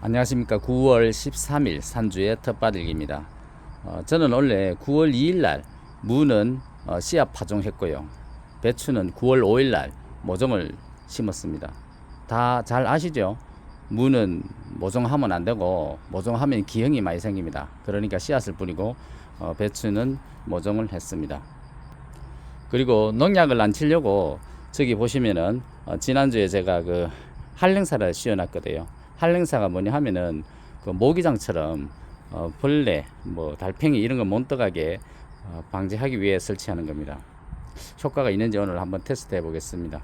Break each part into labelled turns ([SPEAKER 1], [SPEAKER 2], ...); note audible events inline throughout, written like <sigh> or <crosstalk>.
[SPEAKER 1] 안녕하십니까. 9월 13일 산주의 텃밭일기입니다. 어, 저는 원래 9월 2일날 무는 어, 씨앗 파종했고요. 배추는 9월 5일날 모종을 심었습니다. 다 잘 아시죠? 무는 모종하면 안 되고 모종하면 기형이 많이 생깁니다. 그러니까 씨앗을 뿌리고 어, 배추는 모종을 했습니다. 그리고 농약을 안 치려고 저기 보시면은 어, 지난주에 제가 그 한랭사를 씌워놨거든요. 한랭사가 뭐냐 하면은 그 모기장처럼 어, 벌레, 뭐 달팽이 이런 거못 들어가게 어, 방지하기 위해 설치하는 겁니다. 효과가 있는지 오늘 한번 테스트 해 보겠습니다.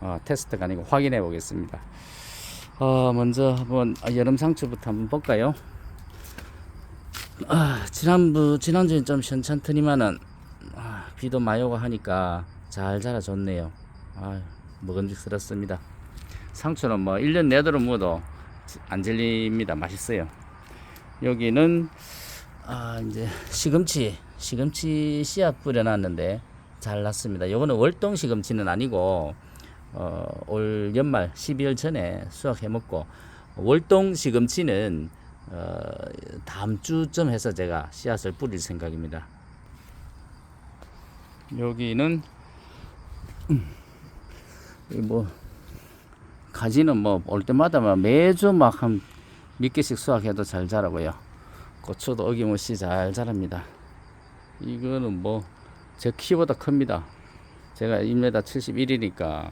[SPEAKER 1] 어, 테스트가 아니고 확인해 보겠습니다. 어, 먼저 한번 여름 상추부터 한번 볼까요? 아, 지난부 지난주에 좀 현찮더니만은 아, 비도 많이 오고 하니까 잘 자라줬네요. 아, 먹음직스럽습니다. 상추는 뭐 1년 내도록 먹어도 안 질립니다. 맛있어요. 여기는 아, 이제 시금치, 시금치 씨앗 뿌려놨는데 잘 났습니다. 요거는 월동 시금치는 아니고 어, 올 연말 12월 전에 수확해 먹고 월동 시금치는 어, 다음 주쯤 해서 제가 씨앗을 뿌릴 생각입니다. 여기는 음, 이뭐 가지는 뭐 올 때마다 막 매주 막 한 몇 개씩 수확해도 잘 자라고요. 고추도 어김없이 잘 자랍니다. 이거는 뭐 제 키보다 큽니다. 제가 1m 71이니까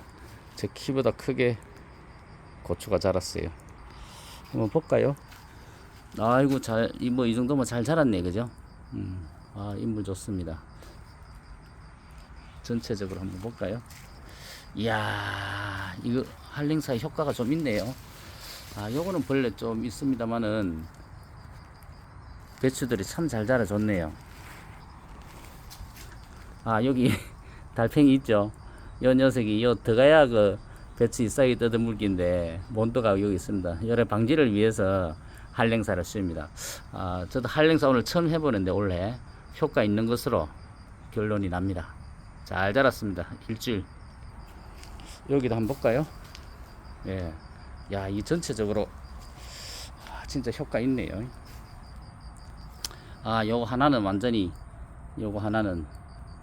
[SPEAKER 1] 제 키보다 크게 고추가 자랐어요. 한번 볼까요? 아이고 잘이뭐이 정도면 잘 자랐네 그죠? 음, 아 인물 좋습니다. 전체적으로 한번 볼까요? 이야 이거 한랭사 효과가 좀 있네요. 아 요거는 벌레 좀 있습니다만은 배추들이 참 잘 자라줬네요. 아 여기 <laughs> 달팽이 있죠? 요 녀석이 요 들어가야 그 배추 잎사귀 뜯어물기인데 몬도가 여기 있습니다. 열의 방지를 위해서 한랭사를 씁니다. 아 저도 한랭사 오늘 처음 해보는데 올해 효과 있는 것으로 결론이 납니다. 잘 자랐습니다. 일주일. 여기도 한번 볼까요? 예. 야, 이 전체적으로 아, 진짜 효과 있네요. 아, 요거 하나는 완전히 요거 하나는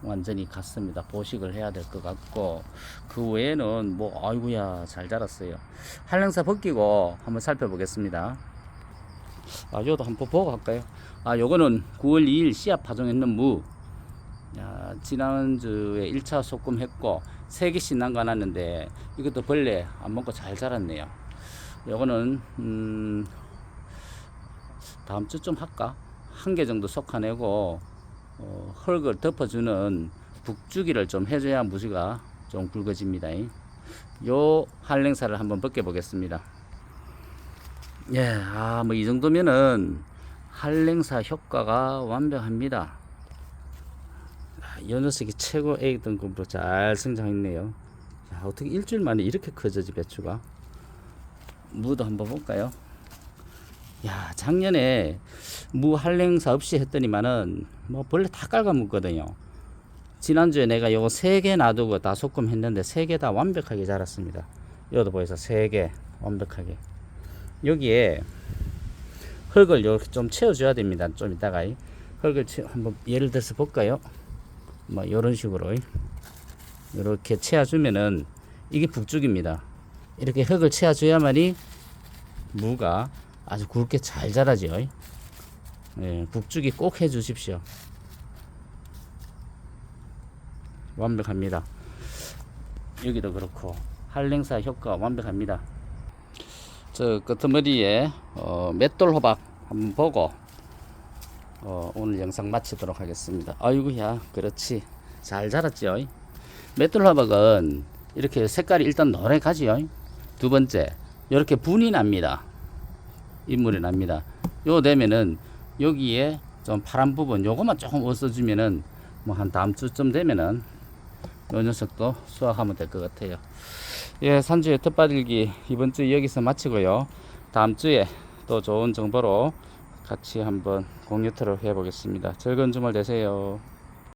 [SPEAKER 1] 완전히 갔습니다. 보식을 해야 될 것 같고 그 외에는 뭐 아이고야 잘 자랐어요. 한랭사 벗기고 한번 살펴보겠습니다. 아, 요도 한번 보고 갈까요? 아, 요거는 9월 2일 씨앗 파종했는 무. 야, 지난주에 1차 소금 했고 3개씩 난가놨는데 이것도 벌레 안 먹고 잘 자랐네요. 요거는 음, 다음 주쯤 할까? 한 개 정도 솎아내고 어, 흙을 덮어주는 북주기를 좀 해줘야 무지가 좀 굵어집니다. 요 한랭사를 한번 벗겨 보겠습니다. 예, 아, 뭐 이 정도면은 한랭사 효과가 완벽합니다. 아, 이 녀석이 최고 A 등급으로 잘 성장했네요. 자, 어떻게 일주일 만에 이렇게 커져지 배추가? 무도 한번 볼까요? 야, 작년에 무 한랭사 없이 했더니만은 뭐 벌레 다 깔아먹거든요. 지난주에 내가 요거 세개 놔두고 다 소금 했는데 세개다 완벽하게 자랐습니다. 여기도 보여서 세개 완벽하게. 여기에 흙을 이렇게 좀 채워줘야 됩니다. 좀 이따가 이 흙을 채, 한번 예를 들어서 볼까요? 뭐 이런 식으로 이렇게 채워주면은 이게 북죽입니다. 이렇게 흙을 채워줘야만이 무가 아주 굵게 잘 자라죠. 예, 북죽이 꼭 해주십시오. 완벽합니다. 여기도 그렇고 한랭사 효과 완벽합니다. 저 끄트머리에 어, 맷돌 호박 한번 보고 어, 오늘 영상 마치도록 하겠습니다. 아이고야, 그렇지. 잘 자랐죠. 호박은 이렇게 색깔이 일단 노래가지요. 두 번째, 이렇게 분이 납니다. 인물이 납니다. 요 되면은 여기에 좀 파란 부분 요것만 조금 없어주면은 뭐 한 다음 주쯤 되면은 요 녀석도 수확하면 될 것 같아요. 예, 산주의 텃밭일기 이번 주 여기서 마치고요. 다음 주에 또 좋은 정보로 같이 한번 공유 토록 해보겠습니다. 즐거운 주말 되세요.